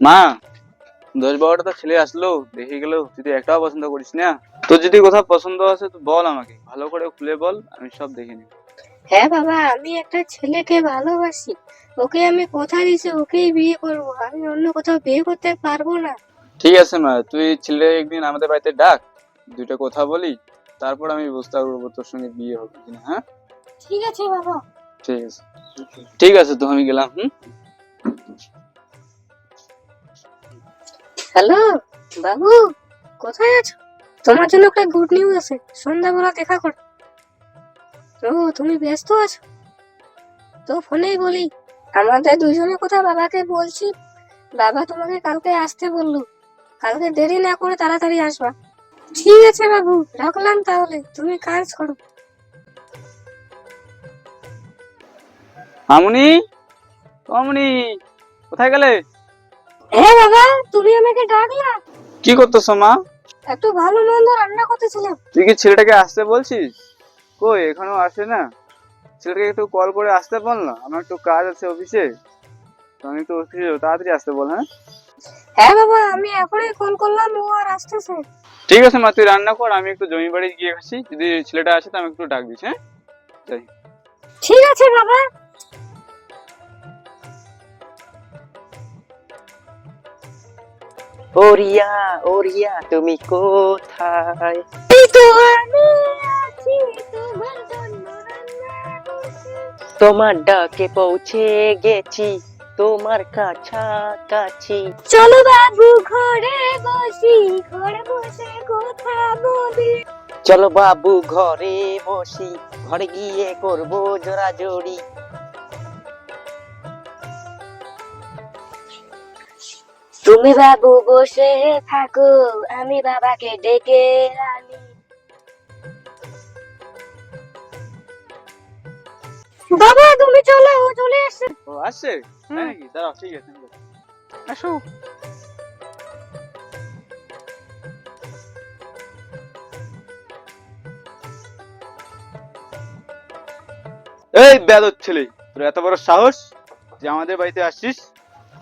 মা দশ বারোটা ছেলে আসলো দেখে গেল যদি একটাও পছন্দ করিস না। তোর যদি কোথাও পছন্দ আছে তো বল আমাকে ভালো করে খুলে বল আমি সব দেখে নিব। হ্যাঁ বাবা আমি একটা ছেলেকে ভালোবাসি। ওকে আমি কথা দিয়েছি ওকেই বিয়ে করব। আমি অন্য কোথাও বিয়ে করতে পারব না। ঠিক আছে মা তুই ছেলে একদিন আমাদের বাড়িতে ডাক দুইটা কথা বলি তারপর আমি বুঝতে পারব তোর সঙ্গে বিয়ে হবে কিনা হ্যাঁ? ঠিক আছে বাবা। ঠিক আছে। ঠিক আছে তো আমি গেলাম হুম? হ্যালো, বাবু, কোথায় আছো? তোমার জন্য একটা গুড নিউজ আছে, সন্ধ্যাবেলা দেখা কর। ও তুমি ব্যস্ত আছো? তো ফোনেই বলি, আমাদের দুজনের কথা বাবাকে বলছি। বাবা তোমাকে কালকে আসতে বলল। কালকে দেরি না করে তাড়াতাড়ি আসবা। ঠিক আছে বাবু, রাখলাম তাহলে, তুমি কাজ করো। মামুনি মামুনি কোথায় গেলে? হ্যাঁ বাবা তুমি আমাকে ডাকলা? কি করতেছ মা? একটু ভালো মন্দ রান্না করতেছিলাম তুই কি ছেলেটাকে আসতে বলছিস? কই এখনও আসে না? ছেলেটাকে একটু কল করে আসতে বল না আমার একটু কাজ আছে অফিসে। তো আমি একটু অফিসে তাড়াতাড়ি আসতে বল হ্যাঁ? হ্যাঁ বাবা আমি এখনই কল করলাম ও আর আসতেছে। ঠিক আছে মা তুই রান্না কর আমি একটু জমি বাড়ি গিয়ে আসি। যদি ছেলেটা আসে তো আমি একটু ডাক দিস হ্যাঁ? ঠিক আছে বাবা। ওরিয়া ওরিয়া তুমি কোথায়? এই তো আমি আছি তোমার জন্য তোমার ডাকে পৌঁছে গেছি তোমার কাছাকাছি। চলো বাবু ঘরে বসি ঘরে বসে কথা বলি। চলো বাবু ঘরে বসি ঘরে গিয়ে করব জোড়াজোড়ি। তুমি বাবু বসে থাকো আমি বাবাকে ডেকে আনি। বাবা তুমি চলো ও চলে এসছে ও আসছে? নাকি? দাঁড়াও ঠিক আছে। আসো। এই বেদর ছেলে তোর এত বড় সাহস যে আমাদের বাড়িতে আসছিস?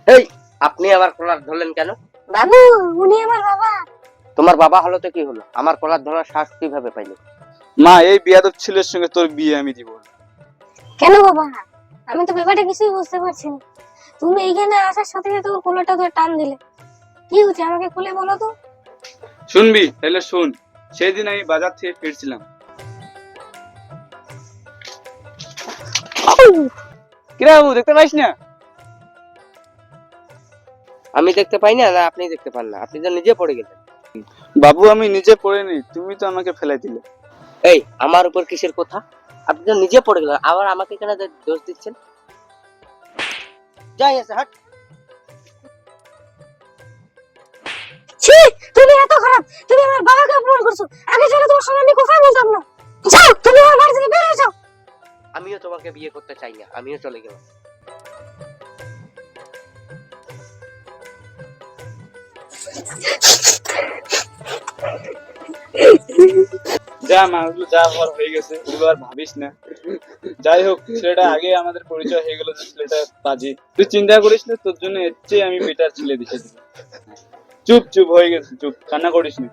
এই আপনি আমার কলার ধরলেন কেন? বাবু উনি আমার বাবা। তোমার বাবা হলো তো কি হলো? আমার কলার ধরার শ্বাস কীভাবে পাইলে? মা এই বিয়াদব ছেলের সঙ্গে তোর বিয়ে আমি দিব। কেন বাবা? আমি তো ব্যাপারটা কিছুই বুঝতে পারছি না। তুমি এইখানে আসার সাথে সাথে ওর কোলাটা ধরে টান দিলে। কি হচ্ছে আমাকে খুলে বলো তো। শুনবি তাহলে শুন। সেদিন আমি বাজার থেকে ফিরছিলাম। কিরা বাবু দেখতে পাইস না? আমি দেখতে পাই না না আপনি দেখতে পান না। আপনি তো নিজে পড়ে গেলেন। বাবু আমি নিজে পড়িনি তুমি তো আমাকে ফেলাই দিলে। এই আমার উপর কিসের কথা? আপনি তো নিজে পড়ে গেলেন আবার আমাকে কেন দোষ দিচ্ছেন? যাই আছে হাট। ছি তুমি এত খারাপ তুমি আমার বাবাকে অপমান করছ। আগে চলে তোমার সঙ্গে আমি কথা বলতাম না? যাও তুমি আমার বাড়ি থেকে বের হয়ে যাও। আমিও তোমাকে বিয়ে করতে চাই না আমিও চলে গেলাম। যা মা যা হওয়ার হয়ে গেছে ওগুলো আর ভাবিস না। যাই হোক, ছেলেটা আগে আমাদের পরিচয় হয়ে গেল যে ছেলেটা বাজে। তুই চিন্তা করিস না, তোর জন্য এর চেয়ে আমি বেটার ছেলে দিতে চুপ চুপ হয়ে গেছে, চুপ। কান্না করিস না।